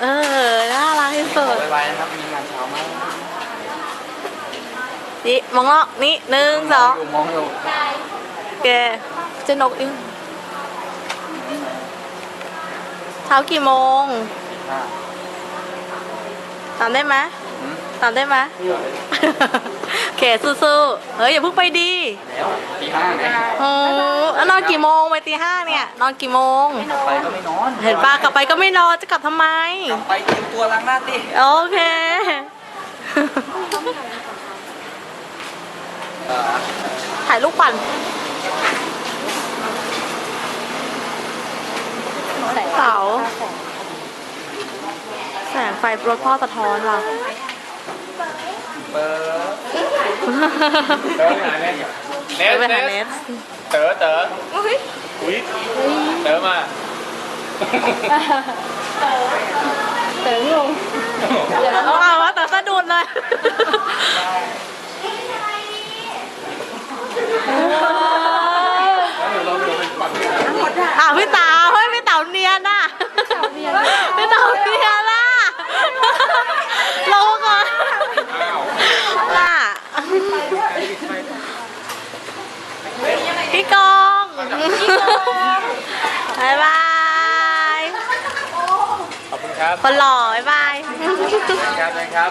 เออ น่ารักที่สุดไวๆนะครับ มีงานเช้ามากนี่มองลอกนี่หนึ่งสองยู่มองอยู่แกเจะนกอิงเช้ากี่โมงอ่าตามได้ไหมอืม ตามได้ไหมเดี๋ยวโอเคสู้ๆเฮ้ยอย่าเพิ่งไปดีแล้วตีห้าไงโอ้แล้วนอนกี่โมงไปตีห้าเนี่ย นอนกี่โมงไปก็ไม่นอนเห็นปะกลับไปก็ไม่นอนจะกลับทำไม กลับไปเตรียมตัวล้างหน้าติโอเคเออถ่ายรูปปั่นเสาแสงไฟรถพ่อสะท้อนว่ะ เปิดเต๋อไปหาเน็ตเออไปหาเนสเต๋อเต๋ออุ้ยเต๋อมาเอาเอาว่าแต่สะดุดเลยอะพี่ตาเฮ้ยพี่เต๋าเนียนอะพี่เต๋าเนียนอะลงก่อนล่ะพี่กอง บายบาย ขอบคุณครับคนหล่อบ๊ายบายครับครับเรียนครับ